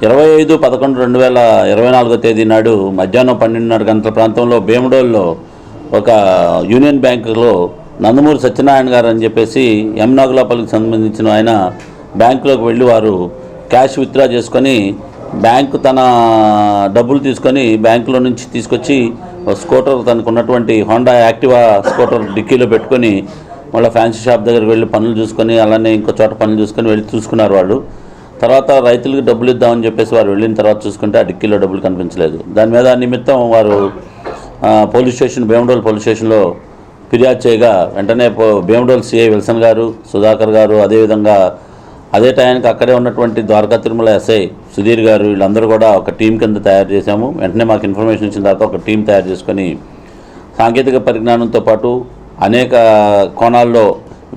ఇరవై ఐదు పదకొండు రెండు వేల ఇరవై నాలుగో తేదీ నాడు మధ్యాహ్నం పన్నెండున్నర గంటల ప్రాంతంలో భీమడోల్లో ఒక యూనియన్ బ్యాంకులో నందమూరి సత్యనారాయణ గారు అని చెప్పేసి ఎం నాగులాపల్లికి సంబంధించిన ఆయన బ్యాంకులోకి వెళ్ళి వారు క్యాష్ విత్డ్రా చేసుకొని బ్యాంకు తన డబ్బులు తీసుకొని బ్యాంకులో నుంచి తీసుకొచ్చి స్కూటర్ తనకు ఉన్నటువంటి హోండా యాక్టివా స్కూటర్ డిక్కీలో పెట్టుకొని మళ్ళీ ఫ్యాన్సీ షాప్ దగ్గరికి వెళ్ళి పనులు చూసుకొని అలానే ఇంకో చోట పనులు చూసుకొని వెళ్ళి చూసుకున్నారు వాళ్ళు. తర్వాత రైతులకు డబ్బులు ఇద్దామని చెప్పేసి వారు వెళ్ళిన తర్వాత చూసుకుంటే ఆ డిక్కీలో డబ్బులు కనిపించలేదు. దాని మీద నిమిత్తం వారు పోలీస్ స్టేషన్ భీమడోల్ పోలీస్ స్టేషన్లో ఫిర్యాదు చేయగా వెంటనే పో- భీమడోల్ సిఐ విల్సన్ గారు సుధాకర్ గారు అదేవిధంగా అదే టయానికి అక్కడే ఉన్నటువంటి ద్వారకా తిరుమల ఎస్ఐ సుధీర్ గారు వీళ్ళందరూ కూడా ఒక టీం కింద తయారు చేశాము. వెంటనే మాకు ఇన్ఫర్మేషన్ ఇచ్చిన తర్వాత ఒక టీం తయారు చేసుకొని సాంకేతిక పరిజ్ఞానంతో పాటు అనేక కోణాల్లో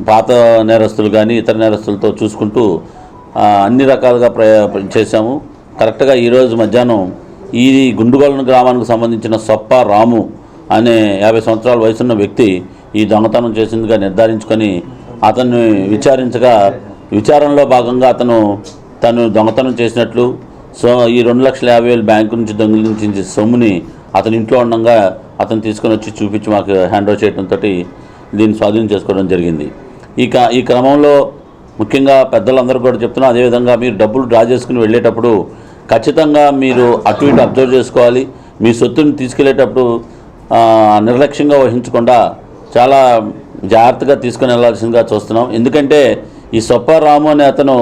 పాత నేరస్తులు కానీ ఇతర నేరస్తులతో చూసుకుంటూ అన్ని రకాలుగా చేశాము. కరెక్ట్గా ఈరోజు మధ్యాహ్నం ఈ గుండుగోలను గ్రామానికి సంబంధించిన సొప్ప రాము అనే యాభై సంవత్సరాల వయసున్న వ్యక్తి ఈ దొంగతనం చేసిందిగా నిర్ధారించుకొని అతన్ని విచారించగా విచారణలో భాగంగా అతను తను దొంగతనం చేసినట్లు సో ఈ రెండు లక్షల యాభై వేలు బ్యాంకు నుంచి దొంగిలించిన సొమ్ముని అతని ఇంట్లో ఉండగా అతను తీసుకొని వచ్చి చూపించి మాకు హ్యాండ్ ఓవర్ చేయడంతో దీన్ని స్వాధీనం చేసుకోవడం జరిగింది. ఈ క ఈ క్రమంలో ముఖ్యంగా పెద్దలందరూ కూడా చెప్తున్నా అదేవిధంగా మీరు డబ్బులు డ్రా చేసుకుని వెళ్ళేటప్పుడు ఖచ్చితంగా మీరు అటు ఇటు అబ్జర్వ్ చేసుకోవాలి. మీ సొత్తుని తీసుకెళ్ళేటప్పుడు నిర్లక్ష్యంగా వహించకుండా చాలా జాగ్రత్తగా తీసుకుని వెళ్ళాల్సిందిగా చూస్తున్నాం. ఎందుకంటే ఈ సొప్పారాము అనే అతను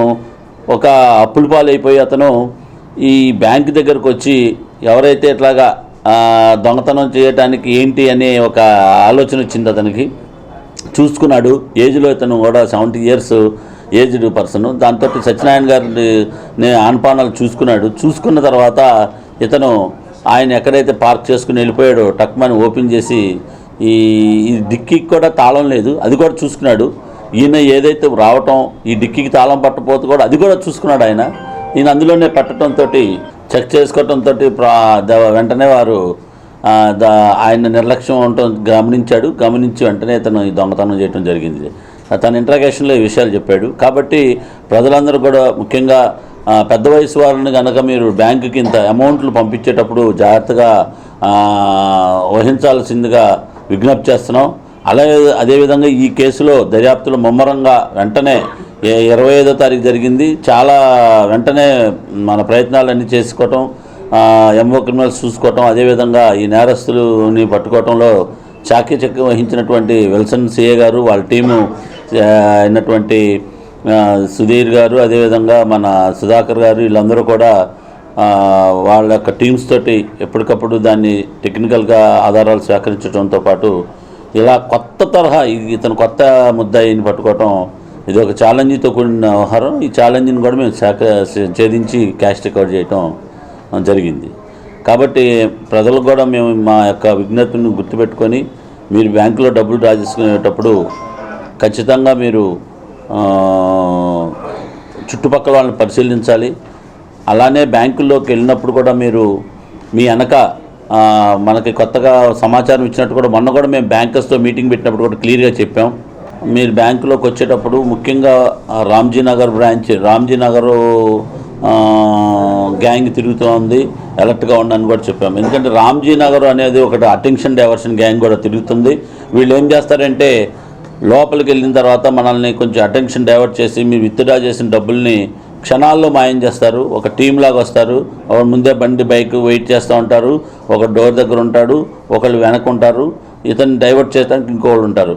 ఒక అప్పుల పాలైపోయి అతను ఈ బ్యాంక్ దగ్గరకు వచ్చి ఎవరైతే ఇట్లాగా దొంగతనం చేయటానికి ఏంటి అనే ఒక ఆలోచన వచ్చింది అతనికి. చూసుకున్నాడు. ఏజ్లో ఇతను కూడా సెవెంటీ ఇయర్స్ ఏజ్డ్ పర్సన్. దాంతో సత్యనారాయణ గారిని ఆన్పానాలు చూసుకున్నాడు. చూసుకున్న తర్వాత ఇతను ఆయన ఎక్కడైతే పార్క్ చేసుకుని వెళ్ళిపోయాడో టక్మని ఓపెన్ చేసి ఈ ఈ డిక్కీకి కూడా తాళం లేదు. అది కూడా చూసుకున్నాడు. ఈయన ఏదైతే రావటం ఈ డిక్కీకి తాళం పట్టపోతే కూడా అది కూడా చూసుకున్నాడు ఆయన. ఈయన అందులోనే పెట్టడంతో చెక్ చేసుకోవటంతో వెంటనే వారు దా- ఆయన నిర్లక్ష్యం ఉండటం గమనించాడు. గమనించి వెంటనే ఇతను ఈ దొంగతనం చేయడం జరిగింది. తన ఇంట్రాగేషన్లో ఈ విషయాలు చెప్పాడు. కాబట్టి ప్రజలందరూ కూడా ముఖ్యంగా పెద్ద వయసు వారిని కనుక మీరు బ్యాంకుకి ఇంత అమౌంట్లు పంపించేటప్పుడు జాగ్రత్తగా వహించాల్సిందిగా విజ్ఞప్తి చేస్తున్నాం. అలాగే అదేవిధంగా ఈ కేసులో దర్యాప్తులు ముమ్మరంగా వెంటనే ఇరవై ఐదో తారీఖు జరిగింది. చాలా వెంటనే మన ప్రయత్నాలన్నీ చేసుకోవటం ఎంఓ క్రిమినల్స్ చూసుకోవటం అదేవిధంగా ఈ నేరస్తులని పట్టుకోవటంలో చాకచక్యం వహించినటువంటి విల్సన్ సిఏ గారు వాళ్ళ టీము అయినటువంటి సుధీర్ గారు అదేవిధంగా మన సుధాకర్ గారు వీళ్ళందరూ కూడా వాళ్ళ యొక్క టీమ్స్ తోటి ఎప్పటికప్పుడు దాన్ని టెక్నికల్గా ఆధారాలు సేకరించడంతో పాటు ఇలా కొత్త తరహా ఇతను కొత్త ముద్దాయిని పట్టుకోవటం ఇది ఒక ఛాలెంజ్తో కూడిన వ్యవహారం. ఈ ఛాలెంజ్ని కూడా మేము సేక ఛేదించి క్యాష్ రికవర్ చేయటం జరిగింది. కాబట్టి ప్రజలకు కూడా మేము మా యొక్క విజ్ఞతను గుర్తుపెట్టుకొని మీరు బ్యాంకులో డబ్బులు డ్రా చేసుకునేటప్పుడు ఖచ్చితంగా మీరు చుట్టుపక్కల వాళ్ళని పరిశీలించాలి. అలానే బ్యాంకుల్లోకి వెళ్ళినప్పుడు కూడా మీరు మీ వెనక మనకి కొత్తగా సమాచారం ఇచ్చినట్టు కూడా మొన్న కూడా మేము బ్యాంకర్స్తో మీటింగ్ పెట్టినప్పుడు కూడా క్లియర్గా చెప్పాం. మీరు బ్యాంకులోకి వచ్చేటప్పుడు ముఖ్యంగా రామ్జీనగర్ రామ్జీ నగర్ బ్రాంచ్ రామ్జీ నగరు గ్యాంగ్ తిరుగుతోంది అలర్ట్గా ఉండని కూడా చెప్పాము ఎందుకంటే రామ్జీ నగర్ అనేది ఒకటి అటెన్షన్ డైవర్షన్ గ్యాంగ్ కూడా తిరుగుతుంది. వీళ్ళు ఏం చేస్తారంటే లోపలికి వెళ్ళిన తర్వాత మనల్ని కొంచెం అటెన్షన్ డైవర్ట్ చేసి మీరు విత్డ్రా చేసిన డబ్బుల్ని క్షణాల్లో మాయం చేస్తారు. ఒక టీం లాగా వస్తారు. ఒకరు ముందే బండి బైక్ వెయిట్ చేస్తూ ఉంటారు. ఒక డోర్ దగ్గర ఉంటాడు ఒకళ్ళు వెనక ఉంటారు. ఇతన్ని డైవర్ట్ చేయడానికి ఇంకోళ్ళు ఉంటారు.